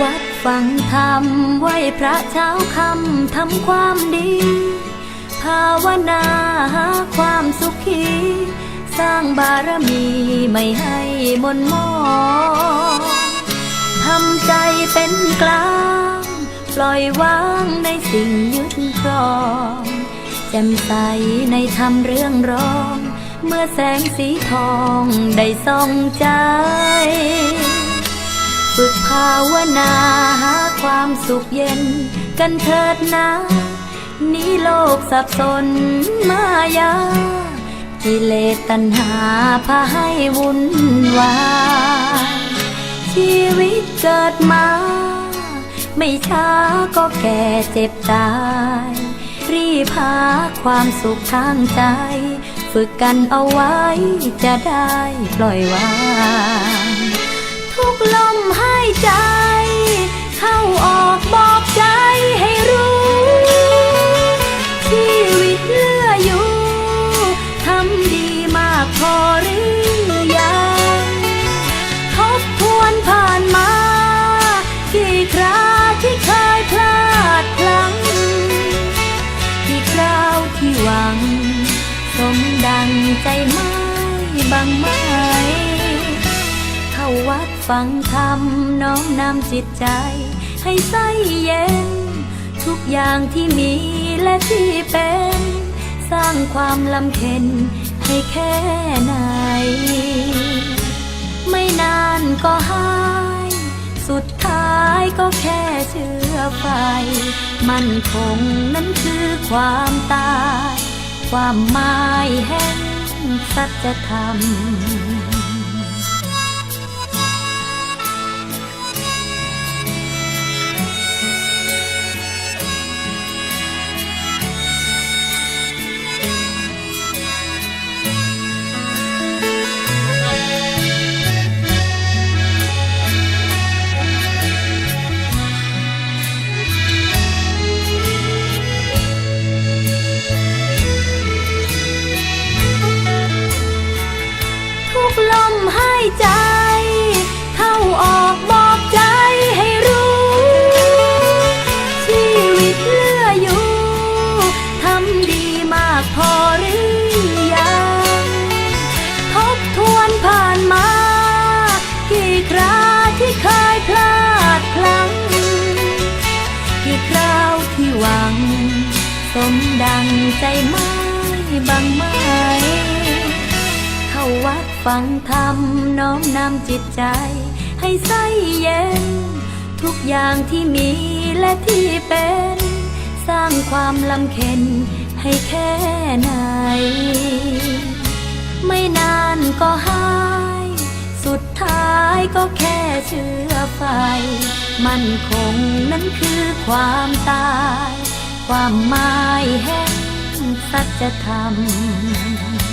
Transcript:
วัดฟังธรรมไหวพระเช้าคำทำความดี ภาวนาหาความสุขี สร้างบารมีไม่ให้มนมองทำใจเป็นกลาง ปล่อยวางในสิ่งยึดครองแจ่มใสในธรรมเรื่องรอง เมื่อแสงสีทองได้ส่องใจ ฝึกภาวนาหาความสุขเย็น กันเถิดนะนี้โลกสับสนมายากิเลสตัณหาพาให้วุ่นวายชีวิตเกิดมา ไม่ช้าก็แก่เจ็บตาย รีบหาความสุขทางใจ ฝึกกันเอาไว้จะได้ปล่อยวาง ไหม เข้าวัดฟังธรรมน้อมนำจิตใจ ให้ใสเย็น ทุกอย่างที่มีและที่เป็น สร้างความลำเค็นให้แค่ไหน ไม่นานก็หาย สุดท้ายก็แค่เชื่อไฟ มันคงนั้นคือความตาย ความหมายแห่ง สัจธรรม ใจไม่บังไหมเข้าวัดฟังธรรมน้อมนำจิตใจ ให้ใสเย็น ทุกอย่างที่มีและที่เป็น สร้างความลำเค็นให้แค่ไหน ไม่นานก็หาย สุดท้ายก็แค่เชื่อไฟ มันคงนั้นคือความตาย ความหมายแห่ง สัจธรรม